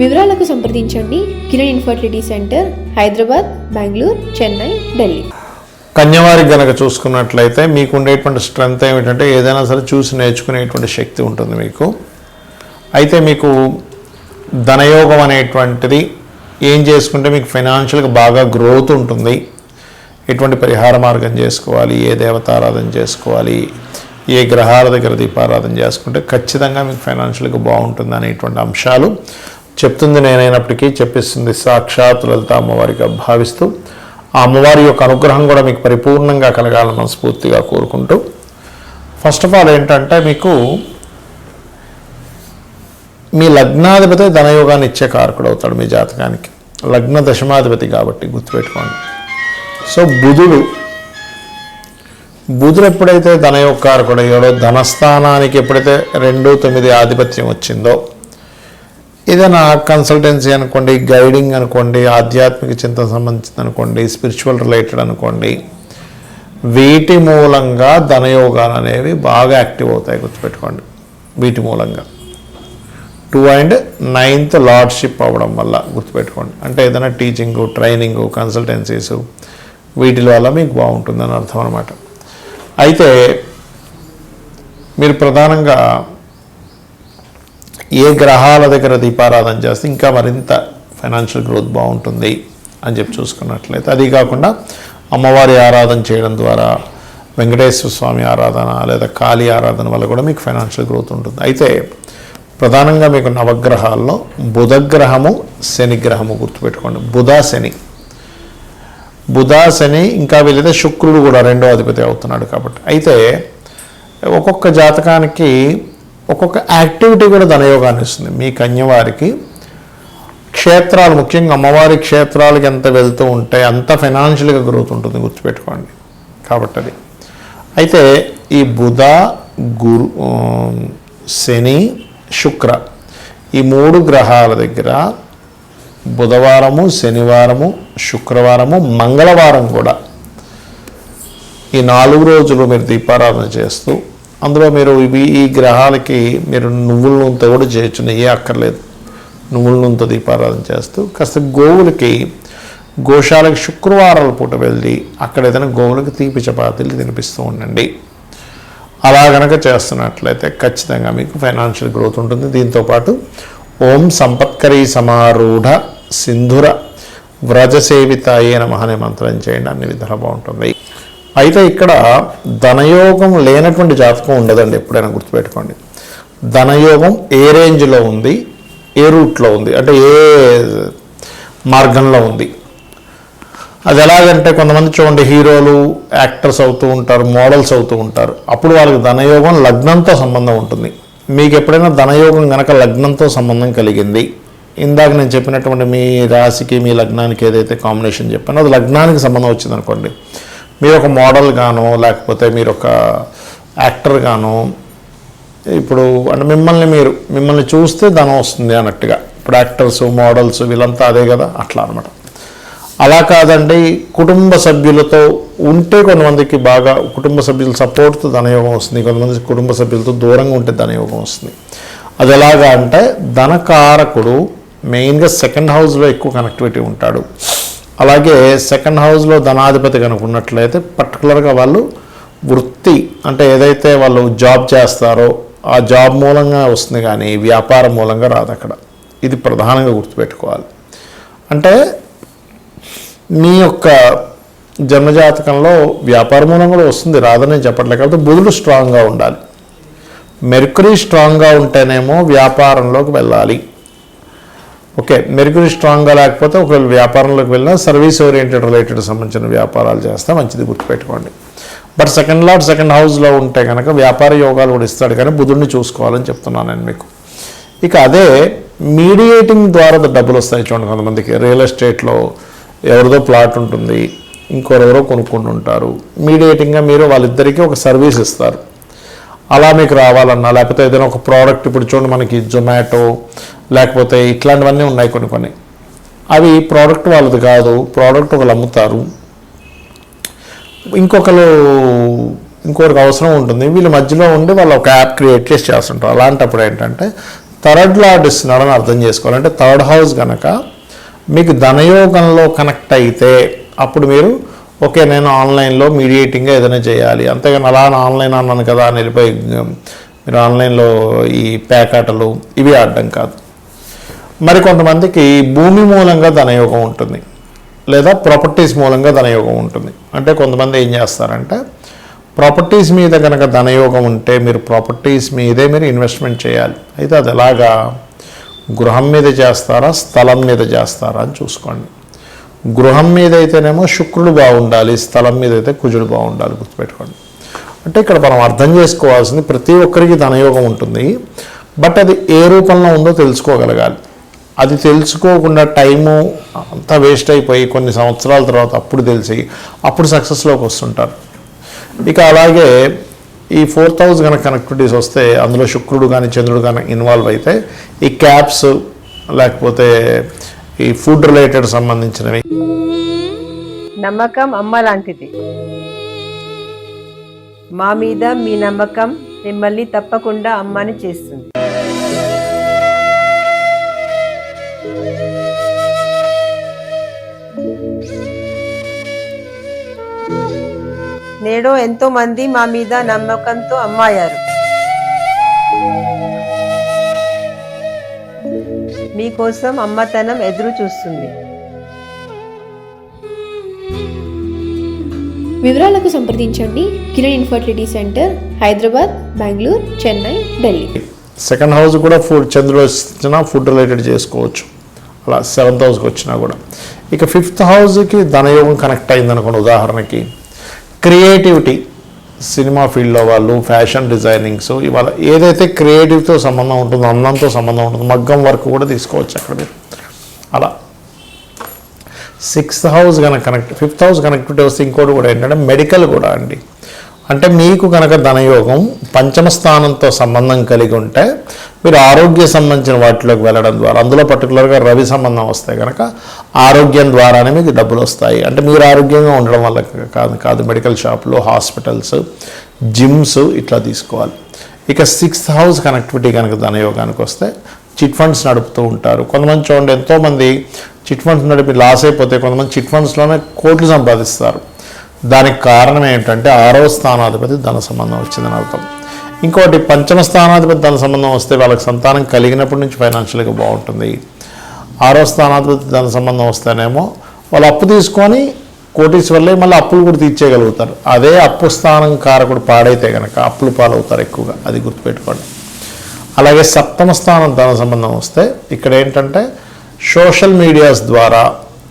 వివరాలకు సంప్రదించండి. Kiran infertility centre Hyderabad Bengaluru Chennai Delhi. కన్యవారి గనక చూసుకున్నట్లయితే మీకు ఉండేటువంటి స్ట్రెంగ్త్ ఏమిటంటే ఏదైనా సరే చూసి నేర్చుకునేటువంటి శక్తి ఉంటుంది మీకు. అయితే మీకు ధనయోగం అనేటువంటిది ఏం చేసుకుంటే మీకు ఫైనాన్షియల్గా బాగా గ్రోత్ ఉంటుంది. ఎటువంటి పరిహార మార్గం చేసుకోవాలి ఏ దేవతారాధన చేసుకోవాలి ఏ గ్రహాల దగ్గర దీపారాధన చేసుకుంటే ఖచ్చితంగా మీకు ఫైనాన్షియల్గా బాగుంటుంది అనేటువంటి అంశాలు. చెప్తుంది నేనైనప్పటికీ చెప్పిస్తుంది సాక్షాత్ లలిత అమ్మవారిగా భావిస్తూ ఆ అమ్మవారి యొక్క అనుగ్రహం కూడా మీకు పరిపూర్ణంగా కలగాలని మనస్ఫూర్తిగా కోరుకుంటూ ఫస్ట్ ఆఫ్ ఆల్ ఏంటంటే మీకు మీ లగ్నాధిపతి ధనయోగాన్ని ఇచ్చే కారకుడు అవుతాడు మీ జాతకానికి. లగ్న దశమాధిపతి కాబట్టి గుర్తుపెట్టుకోండి. సో బుధుడు బుధుడు ఎప్పుడైతే ధనయోగ కారకుడు అయ్యాడో ధనస్థానానికి ఎప్పుడైతే రెండు తొమ్మిది ఆధిపత్యం వచ్చిందో ఏదైనా కన్సల్టెన్సీ అనుకోండి గైడింగ్ అనుకోండి ఆధ్యాత్మిక చింతన సంబంధించింది అనుకోండి స్పిరిచువల్ రిలేటెడ్ అనుకోండి వీటి మూలంగా ధనయోగాలు అనేవి బాగా యాక్టివ్ అవుతాయి గుర్తుపెట్టుకోండి. వీటి మూలంగా. టూ అండ్ నైన్త్ లార్డ్షిప్ అవ్వడం వల్ల గుర్తుపెట్టుకోండి. అంటే ఏదైనా టీచింగ్ ట్రైనింగ్ కన్సల్టెన్సీస్ వీటి వల్ల మీకు బాగుంటుందని అర్థం అనమాట అయితే మీరు ప్రధానంగా ఏ గ్రహాల దగ్గర దీపారాధన చేస్తే ఇంకా మరింత ఫైనాన్షియల్ గ్రోత్ బాగుంటుంది అని చెప్పి చూసుకున్నట్లయితే. అది కాకుండా అమ్మవారి ఆరాధన చేయడం ద్వారా వెంకటేశ్వర స్వామి ఆరాధన లేదా కాళీ ఆరాధన వల్ల కూడా మీకు ఫైనాన్షియల్ గ్రోత్ ఉంటుంది. అయితే ప్రధానంగా మీకు నవగ్రహాల్లో బుధగ్రహము శని గ్రహము గుర్తుపెట్టుకోండి. బుధ శని. బుధ శని ఇంకా వీలైతే శుక్రుడు కూడా రెండో అధిపతి అవుతున్నాడు కాబట్టి. అయితే ఒక్కొక్క జాతకానికి ఒక్కొక్క యాక్టివిటీ కూడా ధనయోగాన్ని ఇస్తుంది. మీ కన్యవారికి క్షేత్రాలు ముఖ్యంగా అమ్మవారి క్షేత్రాలకు ఎంత వెళ్తూ ఉంటే అంత ఫైనాన్షియల్గా గ్రోత్ ఉంటుంది గుర్తుపెట్టుకోండి. కాబట్టి అది అయితే ఈ బుధ గురు శని శుక్ర ఈ మూడు గ్రహాల దగ్గర బుధవారము శనివారము శుక్రవారము మంగళవారం కూడా ఈ నాలుగు రోజులు మీరు దీపారాధన చేస్తూ అందులో మీరు ఇవి ఈ గ్రహాలకి మీరు నువ్వుల నూనెతో కూడా చేయొచ్చు నెయ్యి అక్కర్లేదు. నువ్వుల నూనెతో దీపారాధన చేస్తూ కాస్త గోవులకి గోశాలకు శుక్రవారాల పూట వెళ్ళి అక్కడ ఏదైనా గోవులకు తీపి చపాతీలు తినిపిస్తూ ఉండండి. అలా గనక చేస్తున్నట్లయితే ఖచ్చితంగా మీకు ఫైనాన్షియల్ గ్రోత్ ఉంటుంది. దీంతోపాటు ఓం సంపత్కరీ సమారూఢ సింధుర వ్రజసేవితాయే నమః అనే మంత్రం చేయండి. అన్ని విధాలు బాగుంటుంది. అయితే ఇక్కడ ధనయోగం లేనటువంటి జాతకం ఉండదండి ఎప్పుడైనా గుర్తుపెట్టుకోండి. ధనయోగం ఏ రేంజ్లో ఉంది? ఏ రూట్లో ఉంది? అంటే ఏ మార్గంలో ఉంది? అది ఎలాగంటే కొంతమంది చూడండి హీరోలు యాక్టర్స్ అవుతూ ఉంటారు మోడల్స్ అవుతూ ఉంటారు. అప్పుడు వాళ్ళకి ధనయోగం లగ్నంతో సంబంధం ఉంటుంది. మీకు ఎప్పుడైనా ధనయోగం గనక లగ్నంతో సంబంధం కలిగింది? ఇందాక నేను చెప్పినటువంటి మీ రాశికి మీ లగ్నానికి ఏదైతే కాంబినేషన్ చెప్పానో అది లగ్నానికి సంబంధం వచ్చింది అనుకోండి మీరు ఒక మోడల్ గాను లేకపోతే మీరు ఒక యాక్టర్ గాను ఇప్పుడు అంటే మిమ్మల్ని మీరు మిమ్మల్ని చూస్తే ధనం వస్తుంది అన్నట్టుగా. ఇప్పుడు యాక్టర్స్ మోడల్స్ వీళ్ళంతా అదే కదా అట్లా అనమాట అలా కాదండి కుటుంబ సభ్యులతో ఉంటే కొంతమందికి బాగా కుటుంబ సభ్యుల సపోర్ట్తో ధనయోగం వస్తుంది కొంతమంది కుటుంబ సభ్యులతో దూరంగా ఉంటే ధనయోగం వస్తుంది. అది ఎలాగా అంటే ధనకారకుడు మెయిన్గా సెకండ్ హౌస్లో ఎక్కువ కనెక్టివిటీ ఉంటాడు. అలాగే సెకండ్ హౌస్లో ధనాధిపతి కనుక ఉన్నట్లయితే పర్టికులర్గా వాళ్ళు వృత్తి అంటే ఏదైతే వాళ్ళు జాబ్ చేస్తారో ఆ జాబ్ మూలంగా వస్తుంది కానీ వ్యాపారం మూలంగా రాదు అక్కడ. ఇది ప్రధానంగా గుర్తుపెట్టుకోవాలి. అంటే మీ యొక్క జన్మజాతకంలో వ్యాపార మూలం కూడా వస్తుంది రాదని చెప్పట్లే కాబట్టి బుధుడు స్ట్రాంగ్గా ఉండాలి. మెర్కురీ స్ట్రాంగ్గా ఉంటేనేమో వ్యాపారంలోకి వెళ్ళాలి. ఓకే మెర్కురీ స్ట్రాంగ్గా లేకపోతే ఒకవేళ వ్యాపారంలోకి వెళ్ళినా సర్వీస్ ఓరియంటెడ్ రిలేటెడ్ సంబంధించిన వ్యాపారాలు చేస్తే మంచిది గుర్తుపెట్టుకోండి. బట్ సెకండ్ లాట్ సెకండ్ హౌస్లో ఉంటే కనుక వ్యాపార యోగాలు కూడా ఇస్తాడు. కానీ బుధుడిని చూసుకోవాలని చెప్తున్నాను నేను మీకు. ఇక అదే మీడియేటింగ్ ద్వారా డబ్బులు వస్తాయి చూడండి కొంతమందికి. రియల్ ఎస్టేట్లో ఎవరిదో ప్లాట్ ఉంటుంది ఇంకొరెవరో కొనుక్కుంటుంటారు మీడియేటింగ్గా మీరు వాళ్ళిద్దరికీ ఒక సర్వీస్ ఇస్తారు. అలా మీకు రావాలన్నా లేకపోతే ఏదైనా ఒక ప్రోడక్ట్ ఇప్పుడు చూడండి మనకి జొమాటో లేకపోతే ఇట్లాంటివన్నీ ఉన్నాయి కొన్ని కొన్ని. అవి ప్రోడక్ట్ వాళ్ళది కాదు ప్రోడక్ట్ ఒకరు అమ్ముతారు. ఇంకొకరు ఇంకొకరికి అవసరం ఉంటుంది. వీళ్ళ మధ్యలో ఉండి వాళ్ళు ఒక యాప్ క్రియేట్ చేసి చేస్తుంటారు. అలాంటప్పుడు ఏంటంటే థర్డ్ లార్డ్ ఇస్తున్నాడని అర్థం చేసుకోవాలంటే థర్డ్ హౌస్ కనుక మీకు ధనయోగంలో కనెక్ట్ అయితే అప్పుడు మీరు ఓకే నేను ఆన్లైన్లో మీడియేటింగ్గా ఏదైనా చేయాలి. అంతేగాని అలా ఆన్లైన్ అన్నాను కదా అని వెళ్ళిపోయి మీరు ఆన్లైన్లో ఈ ప్యాకాటలు ఇవి ఆడడం కాదు. మరి కొంతమందికి భూమి మూలంగా ధనయోగం ఉంటుంది లేదా ప్రాపర్టీస్ మూలంగా ధనయోగం ఉంటుంది. అంటే కొంతమంది ఏం చేస్తారంటే ప్రాపర్టీస్ మీద కనుక ధనయోగం ఉంటే మీరు ప్రాపర్టీస్ మీదే మీరు ఇన్వెస్ట్మెంట్ చేయాలి. అయితే అది ఎలాగా? గృహం మీద చేస్తారా? స్థలం మీద చేస్తారా అని చూసుకోండి. గృహం మీద అయితేనేమో శుక్రుడు బాగుండాలి స్థలం మీద అయితే కుజుడు బాగుండాలి గుర్తుపెట్టుకోండి. అంటే ఇక్కడ మనం అర్థం చేసుకోవాల్సింది ప్రతి ఒక్కరికి ధనయోగం ఉంటుంది బట్ అది ఏ రూపంలో ఉందో తెలుసుకోగలగాలి. అది తెలుసుకోకుండా టైము అంతా వేస్ట్ అయిపోయి కొన్ని సంవత్సరాల తర్వాత అప్పుడు తెలిసి అప్పుడు సక్సెస్లోకి వస్తుంటారు. ఇక అలాగే ఈ ఫోర్ థౌజండ్ కనుక కనెక్టివిటీస్ వస్తే అందులో శుక్రుడు కానీ చంద్రుడు కానీ ఇన్వాల్వ్ అయితే ఈ క్యాబ్స్ లేకపోతే ఈ ఫుడ్ రిలేటెడ్ సంబంధించినవి. నమ్మకం అమ్మ లాంటిది. మా మీద మీ నమ్మకం మిమ్మల్ని తప్పకుండా అమ్మని చేస్తుంది. నేడో ఎంతో మంది మా మీద నమ్మకంతో అమ్మాయారు. మీకోసం అమ్మతనం ఎదురు చూస్తుంది. వివరాలకు సంప్రదించండి. Kiran infertility centre Hyderabad Bengaluru Chennai Delhi. Second house కూడా ఫుడ్ చంద్రుడు వచ్చినా ఫుడ్ రిలేటెడ్ చేసుకోవచ్చు. అలా సెవెంత్ హౌస్కి వచ్చినా కూడా. ఇక ఫిఫ్త్ హౌస్కి ధనయోగం కనెక్ట్ అయింది అనుకోండి ఉదాహరణకి. క్రియేటివిటీ సినిమా ఫీల్డ్లో వాళ్ళు ఫ్యాషన్ డిజైనింగ్స్ ఇవాళ ఏదైతే క్రియేటివ్తో సంబంధం ఉంటుందో అందంతో సంబంధం ఉంటుందో మగ్గం వర్క్ కూడా తీసుకోవచ్చు అక్కడ మీరు. అలా. సిక్స్త్ హౌస్ కనుక కనెక్ట్ ఫిఫ్త్ హౌస్ కనెక్టివిటీ వస్తే ఇంకోటి కూడా ఏంటంటే మెడికల్ కూడా అండి. అంటే మీకు కనుక ధనయోగం పంచమ స్థానంతో సంబంధం కలిగి ఉంటే మీరు ఆరోగ్య సంబంధించిన వాటిలోకి వెళ్ళడం ద్వారా అందులో పర్టికులర్గా రవి సంబంధం వస్తే కనుక ఆరోగ్యం ద్వారానే మీకు డబ్బులు వస్తాయి. అంటే మీరు ఆరోగ్యంగా ఉండడం వల్ల కాదు కాదు మెడికల్ షాపులు హాస్పిటల్స్ జిమ్స్ ఇట్లా తీసుకోవాలి. ఇక సిక్స్త్ హౌస్ కనెక్టివిటీ కనుక ధనయోగానికి వస్తే చిట్ ఫండ్స్ నడుపుతూ ఉంటారు. కొంతమంది చూడండి ఎంతోమంది చిట్ ఫండ్స్ నడిపి లాస్ అయిపోతే కొంతమంది చిట్ ఫండ్స్లోనే కోట్లు సంపాదిస్తారు. దానికి కారణం ఏంటంటే ఆరవ స్థానాధిపతి ధన సంబంధం వచ్చిందని అర్థం. ఇంకోటి పంచమ స్థానాధిపతి ధన సంబంధం వస్తే వాళ్ళకి సంతానం కలిగినప్పటి నుంచి ఫైనాన్షియల్గా బాగుంటుంది. ఆరో స్థానాధిపతి ధన సంబంధం వస్తేనేమో వాళ్ళు అప్పు తీసుకొని కోటీశ్వర్లే మళ్ళీ అప్పులు కూడా తీర్చేయగలుగుతారు. అదే అప్పు స్థానం కారకుడు పాడైతే కనుక అప్పులు పాలవుతారు ఎక్కువగా అది గుర్తుపెట్టుకోండి. అలాగే సప్తమ స్థానం ధన సంబంధం వస్తే ఇక్కడ ఏంటంటే సోషల్ మీడియాస్ ద్వారా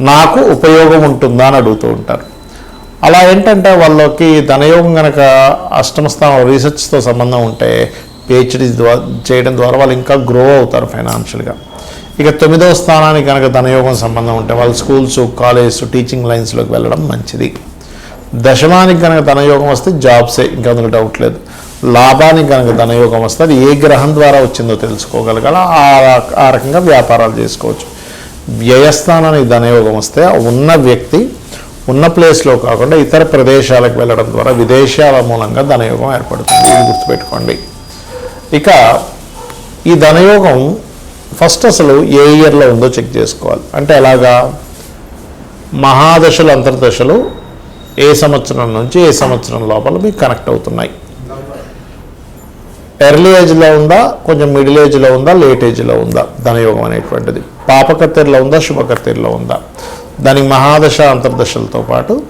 నాకు ఉపయోగం ఉంటుందా అని అడుగుతూ ఉంటారు. అలా ఏంటంటే వాళ్ళకి ధనయోగం కనుక అష్టమ స్థానం రీసెర్చ్తో సంబంధం ఉంటే పిహెచ్డీ ద్వారా చేయడం ద్వారా వాళ్ళు ఇంకా గ్రో అవుతారు ఫైనాన్షియల్గా ఇక తొమ్మిదవ స్థానానికి కనుక ధనయోగం సంబంధం ఉంటే వాళ్ళు స్కూల్స్ కాలేజెస్ టీచింగ్ లైన్స్లోకి వెళ్ళడం మంచిది. దశమానికి కనుక ధనయోగం వస్తే జాబ్సే ఇంకా అందులో డౌట్ లేదు. లాభానికి కనుక ధనయోగం వస్తే అది ఏ గ్రహం ద్వారా వచ్చిందో తెలుసుకోగలగాల. ఆ- ఆ రకంగా వ్యాపారాలు చేసుకోవచ్చు. వ్యయస్థానానికి ధనయోగం వస్తే ఉన్న వ్యక్తి ఉన్న ప్లేస్లో కాకుండా ఇతర ప్రదేశాలకు వెళ్ళడం ద్వారా విదేశాల మూలంగా ధనయోగం ఏర్పడుతుంది. ఇది గుర్తుపెట్టుకోండి. ఇక ఈ ధనయోగం ఫస్ట్ అసలు ఏ ఇయర్లో ఉందో చెక్ చేసుకోవాలి. అంటే ఎలాగా? మహాదశలు అంతర్దశలు ఏ సంవత్సరం నుంచి ఏ సంవత్సరం లోపల మీకు కనెక్ట్ అవుతున్నాయి. ఎర్లీ ఏజ్లో ఉందా? కొంచెం మిడిల్ ఏజ్లో ఉందా? లేట్ ఏజ్లో ఉందా? ధనయోగం అనేటువంటిది. పాపకర్తెల్లో ఉందా శుభకర్తెల్లో ఉందా? దానికి మహాదశ అంతర్దశలతో పాటు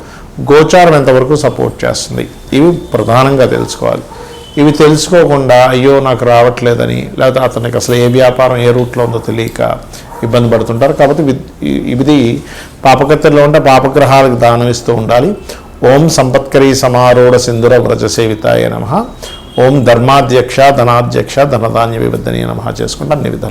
గోచారం ఎంతవరకు సపోర్ట్ చేస్తుంది? ఇవి ప్రధానంగా తెలుసుకోవాలి. ఇవి తెలుసుకోకుండా అయ్యో నాకు రావట్లేదని లేకపోతే అతనికి అసలు ఏ వ్యాపారం ఏ రూట్లో ఉందో తెలియక ఇబ్బంది పడుతుంటారు. కాబట్టి వి- ఇది పాపకత్తెరలో ఉంటే పాపగ్రహాలకు దానం ఇస్తూ ఉండాలి. ఓం సంపత్కరీ సమారూఢ సింధుర వ్రజసేవితాయ నమ. ఓం ధర్మాధ్యక్ష ధనాధ్యక్ష ధనధాన్య వివర్ధనీయ నమ చేసుకుంటే అన్ని విధాలు